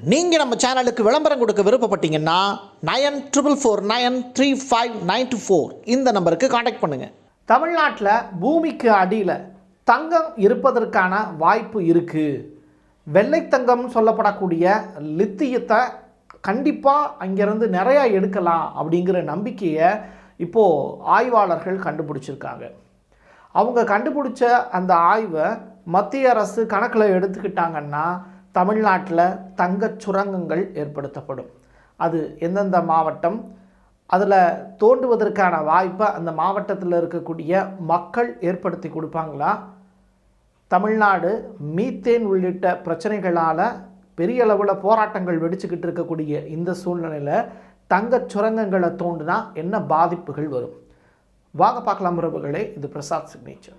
நீங்கள் நம்ம சேனலுக்கு விளம்பரம் கொடுக்க விருப்பப்பட்டீங்கன்னா nine triple four nine three five nine two four இந்த நம்பருக்கு காண்டாக்ட் பண்ணுங்கள் தமிழ்நாட்டில் பூமிக்கு அடியில் தங்கம் இருப்பதற்கான வாய்ப்பு இருக்குது வெள்ளை தங்கம்னு சொல்லப்படக்கூடிய லித்தியத்தை கண்டிப்பாக அங்கேருந்து நிறையா எடுக்கலாம் அப்படிங்கிற நம்பிக்கையை இப்போது ஆய்வாளர்கள் கண்டுபிடிச்சிருக்காங்க. அவங்க கண்டுபிடிச்ச அந்த ஆய்வை மத்திய அரசு கணக்கில் எடுத்துக்கிட்டாங்கன்னா தமிழ்நாட்டில் தங்கச் சுரங்கங்கள் ஏற்படுத்தப்படும். அது எந்தெந்த மாவட்டம்? அதில் தோண்டுவதற்கான வாய்ப்பை அந்த மாவட்டத்தில் இருக்கக்கூடிய மக்கள் ஏற்படுத்தி கொடுப்பாங்களா? தமிழ்நாடு மீத்தேன் உள்ளிட்ட பிரச்சனைகளால் பெரிய அளவில் போராட்டங்கள் வெடிச்சுக்கிட்டு இருக்கக்கூடிய இந்த சூழ்நிலையில் தங்கச் சுரங்கங்களை தோண்டுனா என்ன பாதிப்புகள் வரும்? வாங்க பார்க்கலாம் உறவுகளே இது Prasad signature.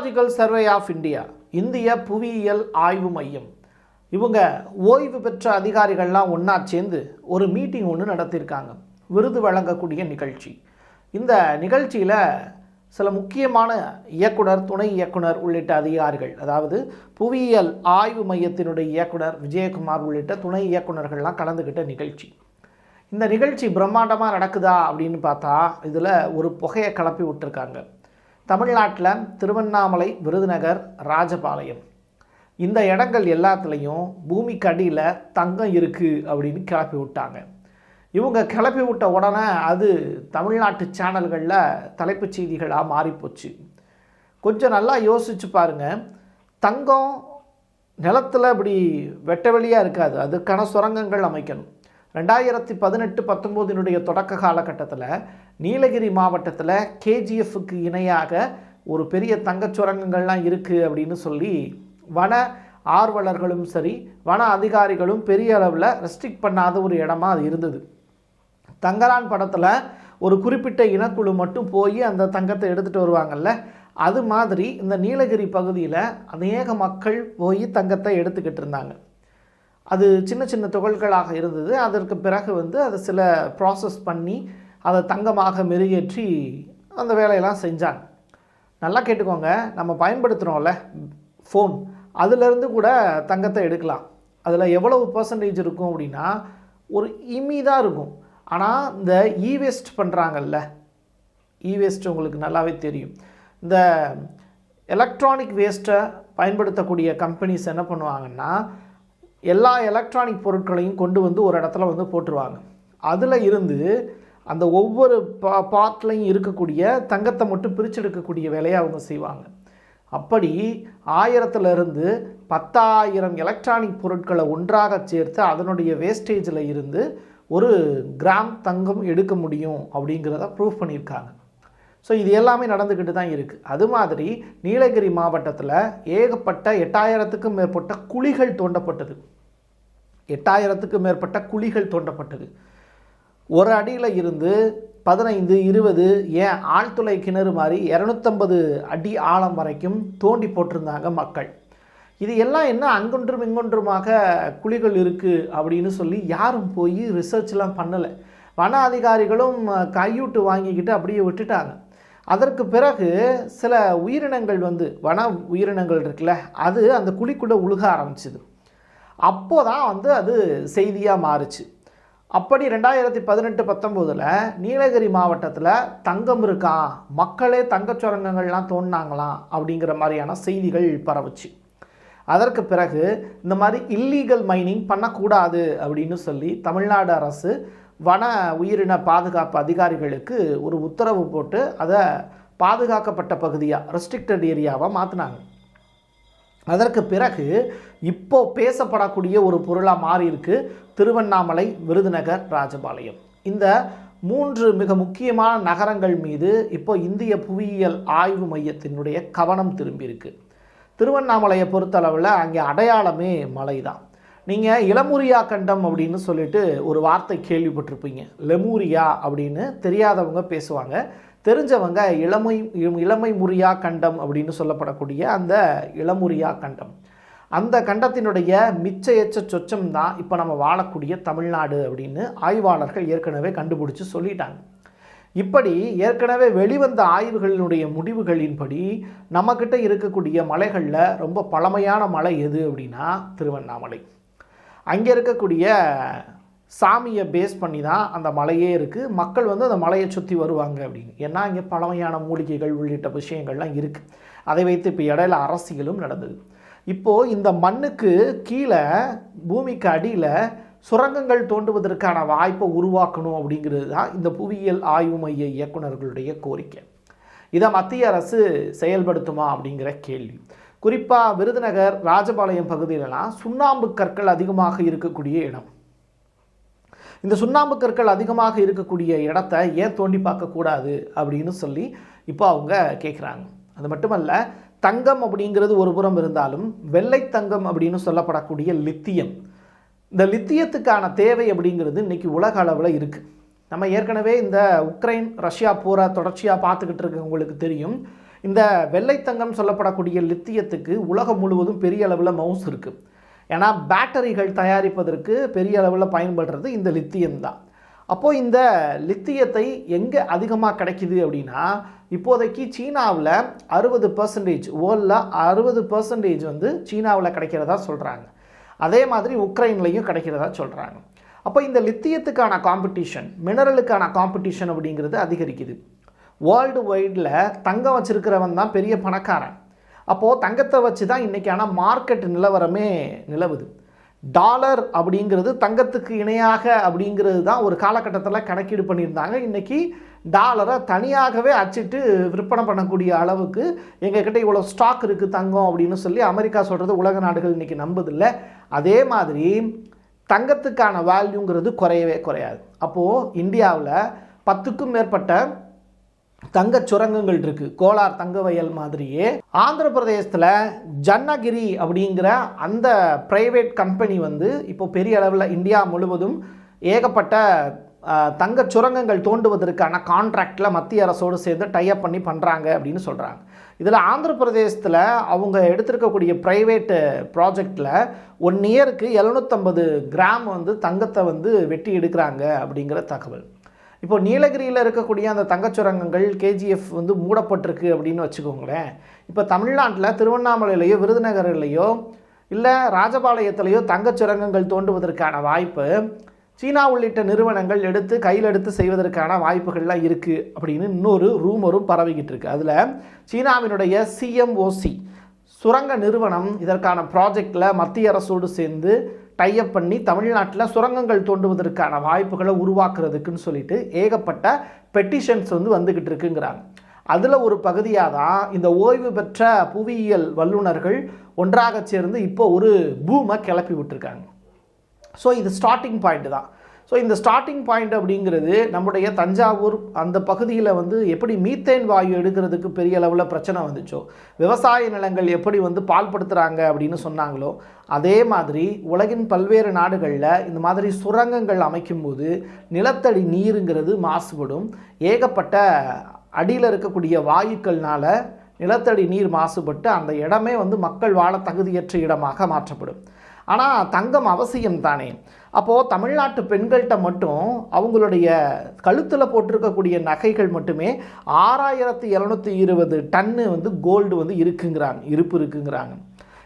Geological survey of India இந்திய புவியியல் ஆய்வு மையம். இவங்க ஓய்வு பெற்ற அதிகாரிகள்லாம் ஒன்றா சேர்ந்து ஒரு மீட்டிங் ஒன்று நடத்தியிருக்காங்க விருது வழங்கக்கூடிய நிகழ்ச்சி. இந்த நிகழ்ச்சியில் சில முக்கியமான இயக்குனர் துணை இயக்குனர் உள்ளிட்ட அதிகாரிகள் அதாவது புவியியல் ஆய்வு மையத்தினுடைய இயக்குனர் விஜயகுமார் உள்ளிட்ட துணை இயக்குனர்கள்லாம் கலந்துக்கிட்ட நிகழ்ச்சி. இந்த நிகழ்ச்சி பிரம்மாண்டமாக நடக்குதா அப்படின்னு பார்த்தா இதில் ஒரு புகையை கிளப்பி விட்டுருக்காங்க. தமிழ்நாட்டில் திருவண்ணாமலை விருதுநகர் ராஜபாளையம். இந்த இடங்கள் எல்லாத்துலேயும் பூமிக்கு அடியில் தங்கம் இருக்குது அப்படின்னு கிளப்பி விட்டாங்க. இவங்க கிளப்பி விட்ட உடனே அது தமிழ்நாட்டு சேனல்களில் தலைப்புச் செய்திகளாக மாறிப்போச்சு. கொஞ்சம் நல்லா யோசிச்சு பாருங்கள் தங்கம் நிலத்தில் இப்படி வெட்ட வெளியாக இருக்காது. அதுக்கான சுரங்கங்கள் அமைக்கணும். ரெண்டாயிரத்தி பதினெட்டு பத்தொம்போதினுடைய தொடக்க காலகட்டத்தில் நீலகிரி மாவட்டத்தில் கேஜிஎஃப்க்கு இணையாக ஒரு பெரிய தங்கச் சுரங்கங்கள்லாம் இருக்குது அப்படின்னு சொல்லி வன ஆர்வலர்களும் சரி வன அதிகாரிகளும் பெரிய அளவில் ரெஸ்ட்ரிக்ட் பண்ணாத ஒரு இடமா அது இருந்தது. தங்கலான் படத்தில் ஒரு குறிப்பிட்ட இனக்குழு மட்டும் போய் அந்த தங்கத்தை எடுத்துகிட்டு வருவாங்கல்ல அது மாதிரி இந்த நீலகிரி பகுதியில் அநேக மக்கள் போய் தங்கத்தை எடுத்துக்கிட்டு இருந்தாங்க. அது சின்ன சின்ன துகள்களாக இருந்தது. அதற்கு பிறகு வந்து அதை சில ப்ராசஸ் பண்ணி அதை தங்கமாக மெருகேற்றி அந்த வேலையெல்லாம் செஞ்சாங்க நல்லா கேட்டுக்கோங்க நம்ம பயன்படுத்துகிறோம்ல ஃபோன் அதுலேருந்து கூட தங்கத்தை எடுக்கலாம். அதில் எவ்வளவு பர்சன்டேஜ் இருக்கும் அப்படின்னா ஒரு இமி தான் இருக்கும். ஆனால் இந்த இவேஸ்ட் பண்ணுறாங்கல்ல இவேஸ்ட் உங்களுக்கு நல்லாவே தெரியும். இந்த எலக்ட்ரானிக் வேஸ்ட்டை பயன்படுத்தக்கூடிய கம்பெனிஸ் என்ன பண்ணுவாங்கன்னா எல்லா எலக்ட்ரானிக் பொருட்களையும் கொண்டு வந்து ஒரு இடத்துல வந்து போட்டுருவாங்க. அதில் இருந்து அந்த ஒவ்வொரு பா பார்ட்லையும் இருக்கக்கூடிய தங்கத்தை மட்டும் பிரிச்செடுக்கக்கூடிய வேலையை அவங்க செய்வாங்க. அப்படி ஆயிரத்துலேருந்து பத்தாயிரம் எலக்ட்ரானிக் பொருட்களை ஒன்றாக சேர்த்து அதனுடைய வேஸ்டேஜில் இருந்து ஒரு கிராம் தங்கம் எடுக்க முடியும் அப்படிங்கிறத ப்ரூவ் பண்ணியிருக்காங்க. ஸோ இது எல்லாமே நடந்துக்கிட்டு தான் இருக்குது அது மாதிரி நீலகிரி மாவட்டத்தில் ஏகப்பட்ட எட்டாயிரத்துக்கும் மேற்பட்ட குழிகள் தோண்டப்பட்டது. எட்டாயிரத்துக்கும் மேற்பட்ட குழிகள் தோண்டப்பட்டது. ஒரு அடியில் இருந்து பதினைந்து இருபது ஏன் ஆழ்துளை கிணறு மாதிரி இரநூத்தம்பது அடி ஆழம் வரைக்கும் தோண்டி போட்டிருந்தாங்க மக்கள். இது எல்லாம் என்ன அங்கொன்றும் இங்கொன்றுமாக குழிகள் இருக்குது அப்படின்னு சொல்லி யாரும் போய் ரிசர்ச்லாம் பண்ணலை. வன அதிகாரிகளும் கையூட்டு வாங்கிக்கிட்டு அப்படியே விட்டுட்டாங்க. அதற்கு பிறகு சில உயிரினங்கள் வந்து வன உயிரினங்கள் இருக்குல்ல அது அந்த குழிக்குள்ளே உழுக ஆரம்பிச்சுது. அப்போ தான் வந்து அது செய்தியாக மாறுச்சு. அப்படி ரெண்டாயிரத்தி பதினெட்டு பத்தொம்போதில் நீலகிரி மாவட்டத்தில் தங்கம் இருக்கான் மக்களே தங்கச் சுரங்கங்கள்லாம் தோண்டினாங்களாம் அப்படிங்கிற மாதிரியான செய்திகள் பரவுச்சு. அதற்கு பிறகு இந்த மாதிரி இல்லீகல் மைனிங் பண்ணக்கூடாது அப்படின்னு சொல்லி தமிழ்நாடு அரசு வன உயிரின பாதுகாப்பு அதிகாரிகளுக்கு ஒரு உத்தரவு போட்டு அதை பாதுகாக்கப்பட்ட பகுதியாக ரெஸ்ட்ரிக்டட் ஏரியாவாக மாற்றினாங்க அதற்கு பிறகு இப்போ பேசப்படக்கூடிய ஒரு பொருளாக மாறி இருக்கு திருவண்ணாமலை விருதுநகர் ராஜபாளையம். இந்த மூன்று மிக முக்கியமான நகரங்கள் மீது இப்போ இந்திய புவியியல் ஆய்வு மையத்தினுடைய கவனம் திரும்பியிருக்கு திருவண்ணாமலையை பொறுத்தளவில் அங்கே அடையாளமே மலை தான் நீங்கள் இளமுரியா கண்டம் அப்படின்னு சொல்லிட்டு ஒரு வார்த்தை கேள்விப்பட்டிருப்பீங்க. லெமூரியா அப்படின்னு தெரியாதவங்க பேசுவாங்க. தெரிஞ்சவங்க இளமை இளமை முறியா கண்டம் அப்படின்னு சொல்லப்படக்கூடிய அந்த இளமுரியா கண்டம். அந்த கண்டத்தினுடைய மிச்ச எச்ச சொச்சம் தான் இப்போ நம்ம வாழக்கூடிய தமிழ்நாடு அப்படின்னு ஆய்வாளர்கள் ஏற்கனவே கண்டுபிடிச்சு சொல்லிட்டாங்க. இப்படி ஏற்கனவே வெளிவந்த ஆய்வுகளினுடைய முடிவுகளின்படி நம்மக்கிட்ட இருக்கக்கூடிய மலைகளில் ரொம்ப பழமையான மலை எது அப்படின்னா திருவண்ணாமலை. அங்கே இருக்கக்கூடிய சாமியை பேஸ் பண்ணி தான் அந்த மலையே இருக்குது மக்கள் வந்து அந்த மலையை சுற்றி வருவாங்க அப்படின்னு. ஏன்னா இங்கே பழமையான மூலிகைகள் உள்ளிட்ட விஷயங்கள்லாம் இருக்குது அதை வைத்து இப்போ இடையில அரசியலும் நடந்தது. இப்போது இந்த மண்ணுக்கு கீழே பூமிக்கு அடியில் சுரங்கங்கள் தோண்டுவதற்கான வாய்ப்பை உருவாக்கணும் அப்படிங்கிறது தான் இந்த புவியியல் ஆய்வு மைய இயக்குனர்களுடைய கோரிக்கை. இதை மத்திய அரசு செயல்படுத்துமா அப்படிங்கிற கேள்வி. குறிப்பாக விருதுநகர் ராஜபாளையம் பகுதியிலலாம் சுண்ணாம்பு கற்கள் அதிகமாக இருக்கக்கூடிய இடம். இந்த சுண்ணாம்பு கற்கள் அதிகமாக இருக்கக்கூடிய இடத்த ஏன் தோண்டி பார்க்கக்கூடாது அப்படின்னு சொல்லி இப்போ அவங்க கேட்குறாங்க அது மட்டுமல்ல தங்கம் அப்படிங்கிறது ஒரு புறம் இருந்தாலும் வெள்ளை தங்கம் அப்படின்னு சொல்லப்படக்கூடிய லித்தியம். இந்த லித்தியத்துக்கான தேவை அப்படிங்கிறது இன்றைக்கி உலக அளவில் இருக்குது நம்ம ஏற்கனவே இந்த உக்ரைன் ரஷ்யா போரை தொடர்ச்சியாக பார்த்துக்கிட்டு இருக்கவங்களுக்கு தெரியும். இந்த வெள்ளைத்தங்கம் சொல்லப்படக்கூடிய லித்தியத்துக்கு உலகம் முழுவதும் பெரிய அளவில் மவுஸ் இருக்குது ஏன்னா பேட்டரிகள் தயாரிப்பதற்கு பெரிய அளவில் பயன்படுறது இந்த லித்தியம் தான். அப்போது இந்த லித்தியத்தை எங்கே அதிகமாக கிடைக்கிது அப்படின்னா இப்போதைக்கு சீனாவில் அறுபது பர்சன்டேஜ் வேர்ல்டில் அறுபது பர்சன்டேஜ் வந்து சீனாவில் கிடைக்கிறதா சொல்கிறாங்க அதே மாதிரி உக்ரைன்லையும் கிடைக்கிறதா சொல்கிறாங்க அப்போ இந்த லித்தியத்துக்கான காம்படிஷன் மினரலுக்கான காம்படிஷன் அப்படிங்கிறது அதிகரிக்குது. வேர்ல்டு வைடில் தங்கம் வச்சுருக்கிறவன் தான் பெரிய பணக்காரன். அப்போது தங்கத்தை வச்சு தான் இன்றைக்கான மார்க்கெட் நிலவரமே நிலவுது. டாலர் அப்படிங்கிறது தங்கத்துக்கு இணையாக அப்படிங்கிறது தான் ஒரு காலகட்டத்தில் கணக்கீடு பண்ணியிருந்தாங்க. இன்றைக்கி டாலரை தனியாகவே அச்சிட்டு விற்பனை பண்ணக்கூடிய அளவுக்கு எங்ககிட்ட இவ்வளோ ஸ்டாக் இருக்குது தங்கம் அப்படின்னு சொல்லி அமெரிக்கா சொல்கிறது உலக நாடுகள் இன்றைக்கி நம்புதில்லை. அதே மாதிரி தங்கத்துக்கான வேல்யூங்கிறது குறையவே குறையாது. அப்போது இந்தியாவில் பத்துக்கும் மேற்பட்ட தங்க சுரங்கங்கள் இருக்குது கோலார் தங்க வயல் மாதிரியே. ஆந்திர பிரதேசத்தில் ஜன்னகிரி அப்படிங்கிற அந்த ப்ரைவேட் கம்பெனி வந்து இப்போ பெரிய அளவில் இந்தியா முழுவதும் ஏகப்பட்ட தங்க சுரங்கங்கள் தோண்டுவதற்கான கான்ட்ராக்டில் மத்திய அரசோடு சேர்ந்து டைப் பண்ணி பண்ணுறாங்க அப்படின்னு சொல்கிறாங்க இதில் ஆந்திர பிரதேசத்தில் அவங்க எடுத்திருக்கக்கூடிய ப்ரைவேட்டு ப்ராஜெக்டில் ஒன் இயருக்கு எழுநூற்றம்பது கிராம் வந்து தங்கத்தை வந்து வெட்டி எடுக்கிறாங்க அப்படிங்கிற தகவல். இப்போ நீலகிரியில் இருக்கக்கூடிய அந்த தங்கச் சுரங்கங்கள் கேஜிஎஃப் வந்து மூடப்பட்டிருக்கு அப்படின்னு வச்சுக்கோங்களேன். இப்போ தமிழ்நாட்டில் திருவண்ணாமலையிலையோ விருதுநகர்லையோ இல்லை ராஜபாளையத்திலையோ தங்கச் சுரங்கங்கள் தோண்டுவதற்கான வாய்ப்பு சீனா உள்ளிட்ட நிறுவனங்கள் எடுத்து கையில் எடுத்து செய்வதற்கான வாய்ப்புகள்லாம் இருக்குது அப்படின்னு இன்னொரு ரூமரும் பரவிக்கிட்டு இருக்கு. அதில் சீனாவினுடைய சிஎம்ஓசி சுரங்க நிறுவனம் இதற்கான ப்ராஜெக்டில் மத்திய அரசோடு சேர்ந்து டைப் பண்ணி தமிழ்நாட்டில் சுரங்கங்கள் தோண்டுவதற்கான வாய்ப்புகளை உருவாக்குறதுக்குன்னு சொல்லிட்டு ஏகப்பட்ட பெட்டிஷன்ஸ் வந்து வந்துக்கிட்டு இருக்குங்கிறாங்க. அதில் ஒரு பகுதியாக தான் இந்த ஓய்வு பெற்ற புவியியல் வல்லுநர்கள் ஒன்றாக சேர்ந்து இப்போ ஒரு பூமை கிளப்பி விட்டுருக்காங்க. ஸோ இது ஸ்டார்டிங் பாயிண்ட் தான். ஸோ இந்த ஸ்டார்டிங் பாயிண்ட் அப்படிங்கிறது நம்முடைய தஞ்சாவூர் அந்த பகுதியில் வந்து எப்படி மீத்தேன் வாயு எடுக்கிறதுக்கு பெரிய அளவில் பிரச்சனை வந்துச்சோ விவசாய நிலங்கள் எப்படி வந்து பால்படுத்துகிறாங்க அப்படின்னு சொன்னாங்களோ அதே மாதிரி உலகின் பல்வேறு நாடுகளில் இந்த மாதிரி சுரங்கங்கள் அமைக்கும்போது நிலத்தடி நீருங்கிறது மாசுபடும். ஏகப்பட்ட அடியில் இருக்கக்கூடிய வாயுக்கள்னால் நிலத்தடி நீர் மாசுபட்டு அந்த இடமே வந்து மக்கள் வாழ தகுதியற்ற இடமாக மாற்றப்படும். ஆனால் தங்கம் அவசியம் தானே? அப்போது தமிழ்நாட்டு பெண்கள்கிட்ட மட்டும் அவங்களுடைய கழுத்தில் போட்டிருக்கக்கூடிய நகைகள் மட்டுமே ஆறாயிரத்தி இரநூத்தி இருபது டன்னு வந்து கோல்டு வந்து இருக்குங்கிறாங்க இருப்பு இருக்குங்கிறாங்க.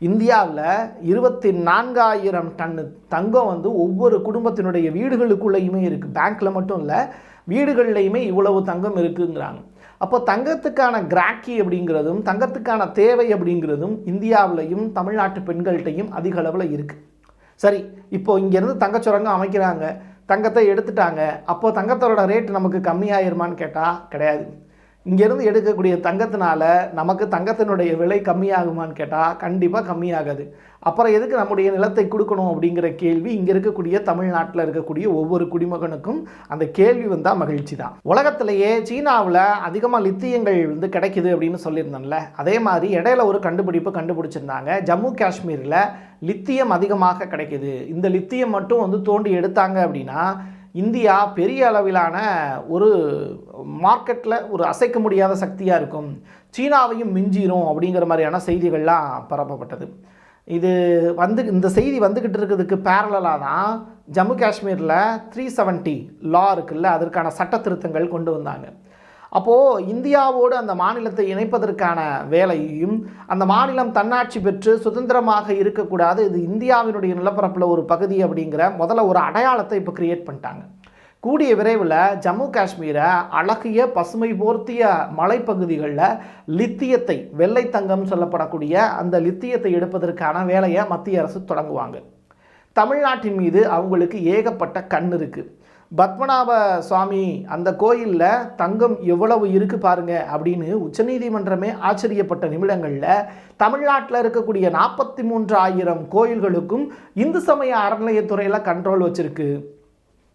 இந்தியாவில் இருபத்தி நான்காயிரம் டன்னு தங்கம் வந்து ஒவ்வொரு குடும்பத்தினுடைய வீடுகளுக்குள்ளேயுமே இருக்குது பேங்க்கில் மட்டும் இல்லை வீடுகள்லையுமே இவ்வளவு தங்கம் இருக்குங்கிறாங்க. அப்போ தங்கத்துக்கான கிராக்கி அப்படிங்கிறதும் தங்கத்துக்கான தேவை அப்படிங்கிறதும் இந்தியாவிலையும் தமிழ்நாட்டு பெண்கள்கிட்டையும் அதிக அளவில் இருக்குது சரி இப்போ இங்கேருந்து தங்கச்சுரங்கம் அமைக்கிறாங்க தங்கத்தை எடுத்துட்டாங்க அப்போ தங்கத்தோட ரேட் நமக்கு கம்மியாயிருமான்னு கேட்டால் கிடையாது. இங்கேருந்து எடுக்கக்கூடிய தங்கத்தினால நமக்கு தங்கத்தினுடைய விலை கம்மியாகுமான்னு கேட்டால் கண்டிப்பாக கம்மியாகாது. அப்புறம் எதுக்கு நம்முடைய நிலத்தை கொடுக்கணும் அப்படிங்கிற கேள்வி இங்கே இருக்கக்கூடிய தமிழ்நாட்டில் இருக்கக்கூடிய ஒவ்வொரு குடிமகனுக்கும் அந்த கேள்வி வந்தால் மகிழ்ச்சி தான் உலகத்திலேயே சீனாவில் அதிகமாக லித்தியங்கள் வந்து கிடைக்குது அப்படின்னு சொல்லியிருந்தேன்ல. அதே மாதிரி இடையில ஒரு கண்டுபிடிப்பு கண்டுபிடிச்சிருந்தாங்க. ஜம்மு காஷ்மீரில் லித்தியம் அதிகமாக கிடைக்குது. இந்த லித்தியம் மட்டும் வந்து தோண்டி எடுத்தாங்க அப்படின்னா இந்தியா பெரிய அளவிலான ஒரு மார்க்கெட்டில் ஒரு அசைக்க முடியாத சக்தியாக இருக்கும். சீனாவையும் மிஞ்சிரும் அப்படிங்கிற மாதிரியான செய்திகள்லாம் பரப்பப்பட்டது. இது வந்து இந்த செய்தி வந்துக்கிட்டு இருக்கிறதுக்கு பேரலாக தான் ஜம்மு காஷ்மீரில் த்ரீ செவன்ட்டி லா இருக்குல்ல அதற்கான சட்ட திருத்தங்கள் கொண்டு வந்தாங்க. அப்போது இந்தியாவோடு அந்த மாநிலத்தை இணைப்பதற்கான வேலையையும் அந்த மாநிலம் தன்னாட்சி பெற்று சுதந்திரமாக இருக்கக்கூடாது இது இந்தியாவினுடைய நிலப்பரப்பில் ஒரு பகுதி அப்படிங்கிற முதல்ல ஒரு அடையாளத்தை இப்போ கிரியேட் பண்ணிட்டாங்க. கூடிய விரைவில் ஜம்மு காஷ்மீரை அழகிய பசுமை போர்த்திய மலைப்பகுதிகளில் லித்தியத்தை வெள்ளை தங்கம் சொல்லப்படக்கூடிய அந்த லித்தியத்தை எடுப்பதற்கான வேலையை மத்திய அரசு தொடங்குவாங்க. தமிழ்நாட்டின் மீது அவங்களுக்கு ஏகப்பட்ட கண் இருக்குது பத்மநாப சுவாமி அந்த கோயிலில் தங்கம் எவ்வளவு இருக்குது பாருங்க அப்படின்னு உச்சநீதிமன்றமே ஆச்சரியப்பட்ட நிமிடங்களில் தமிழ்நாட்டில் இருக்கக்கூடிய நாற்பத்தி மூன்று ஆயிரம் கோயில்களுக்கும் இந்து சமய அறநிலையத்துறையில் கண்ட்ரோல் வச்சுருக்கு.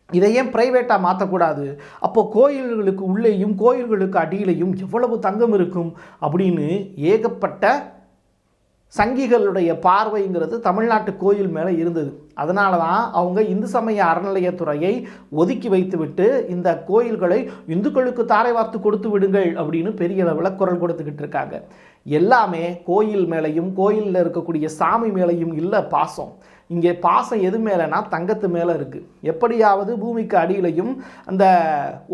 இதை ஏன் ப்ரைவேட்டாக மாற்றக்கூடாது அப்போது கோயில்களுக்கு உள்ளேயும் கோயில்களுக்கு அடியிலையும் எவ்வளவு தங்கம் இருக்கும் அப்படின்னு ஏகப்பட்ட சங்கிகளுடைய பார்வைங்கிறது தமிழ்நாட்டு கோயில் மேலே இருந்தது. அதனால தான் அவங்க இந்து சமய அறநிலையத்துறையை ஒதுக்கி வைத்துவிட்டு இந்த கோயில்களை இந்துக்களுக்கு தாரை வார்த்து கொடுத்து விடுங்கள் அப்படின்னு பெரிய அளவில் குரல் கொடுத்துக்கிட்டு இருக்காங்க. எல்லாமே கோயில் மேலேயும் கோயிலில் இருக்கக்கூடிய சாமி மேலேயும் இல்லை பாசம். இங்கே பாசம் எது மேலேனா தங்கத்து மேலே இருக்குது எப்படியாவது பூமிக்கு அடியிலையும் அந்த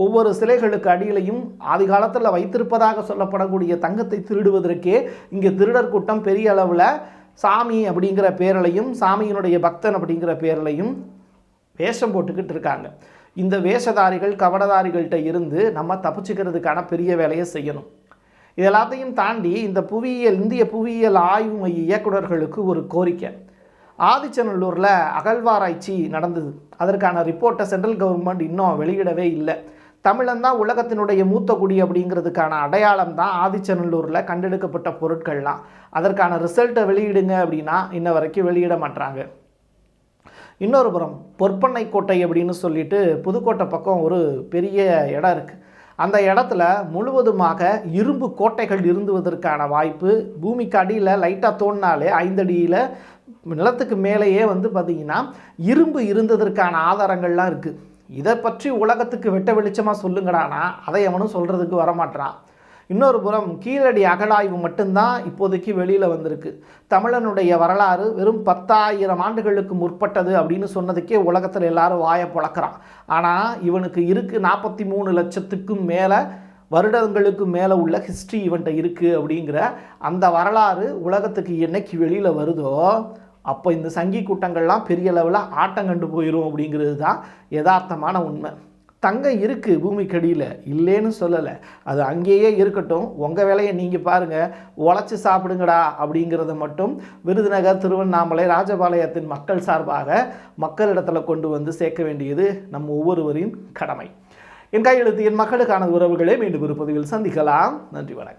ஒவ்வொரு சிலைகளுக்கு அடியிலையும் ஆதி காலத்தில் வைத்திருப்பதாக சொல்லப்படக்கூடிய தங்கத்தை திருடுவதற்கே இங்கே திருடர் கூட்டம் பெரிய அளவில் சாமி அப்படிங்கிற பேரலையும் சாமியினுடைய பக்தன் அப்படிங்கிற பேரலையும் வேஷம் போட்டுக்கிட்டு இருக்காங்க. இந்த வேஷதாரிகள் கவடதாரிகள்கிட்ட இருந்து நம்ம தப்பிச்சுக்கிறதுக்கான பெரிய வேலையை செய்யணும். இது எல்லாத்தையும் தாண்டி இந்த புவியியல் இந்திய புவியியல் ஆய்வு மைய இயக்குநர்களுக்கு ஒரு கோரிக்கை. ஆதிச்சநல்லூரில் அகழ்வாராய்ச்சி நடந்தது. அதற்கான ரிப்போர்ட்டை சென்ட்ரல் கவர்மெண்ட் இன்னும் வெளியிடவே இல்லை. தமிழன் தான் உலகத்தினுடைய மூத்த குடி அப்படிங்கிறதுக்கான அடையாளம் தான் ஆதிச்சநல்லூரில் கண்டெடுக்கப்பட்ட பொருட்கள்லாம். அதற்கான ரிசல்ட்டை வெளியிடுங்க அப்படின்னா இன்ன வரைக்கும் வெளியிட மாட்டாங்க இன்னொரு புறம் பொற்பண்ணை கோட்டை அப்படின்னு சொல்லிட்டு புதுக்கோட்டை பக்கம் ஒரு பெரிய இடம் இருக்குது அந்த இடத்துல முழுவதுமாக இரும்பு கோட்டைகள் இருந்துவதற்கான வாய்ப்பு பூமிக்கு அடியில் லைட்டாக தோணினாலே ஐந்தடியில் நிலத்துக்கு மேலேயே வந்து பார்த்திங்கன்னா இரும்பு இருந்ததற்கான ஆதாரங்கள்லாம் இருக்குது இதை பற்றி உலகத்துக்கு வெட்ட வெளிச்சமாக சொல்லுங்கடானா அதை எவனும் சொல்கிறதுக்கு வரமாட்டான் இன்னொரு புறம் கீழடி அகழாய்வு மட்டும்தான் இப்போதைக்கு வெளியில் வந்திருக்கு. தமிழனுடைய வரலாறு வெறும் பத்தாயிரம் ஆண்டுகளுக்கு முற்பட்டது அப்படின்னு சொன்னதுக்கே உலகத்தில் எல்லாரும் வாயை பழக்கிறான். ஆனால் இவனுக்கு இருக்குது நாற்பத்தி மூணு லட்சத்துக்கும் மேலே வருடங்களுக்கு மேலே உள்ள ஹிஸ்ட்ரி இவன்ட்ட இருக்குது அப்படிங்கிற அந்த வரலாறு உலகத்துக்கு என்னைக்கு வெளியில் வருதோ அப்போ இந்த சங்கி கூட்டங்கள்லாம் பெரிய லெவலில் ஆட்டம் கண்டு போயிடும் அப்படிங்கிறது தான் யதார்த்தமான உண்மை. தங்கம் இருக்குது பூமிக்கடியில் இல்லைன்னு சொல்லலை. அது அங்கேயே இருக்கட்டும். உங்கள் வேலையை நீங்கள் பாருங்கள் உழைச்சி சாப்பிடுங்கடா அப்படிங்கிறத மட்டும் விருதுநகர் திருவண்ணாமலை ராஜபாளையத்தின் மக்கள் சார்பாக மக்களிடத்தில் கொண்டு வந்து சேர்க்க வேண்டியது நம் ஒவ்வொருவரின் கடமை. என் கையெழுத்து என் மக்களுக்கான உறவுகளை மீண்டும் ஒரு பதிவில் சந்திக்கலாம். நன்றி வணக்கம்.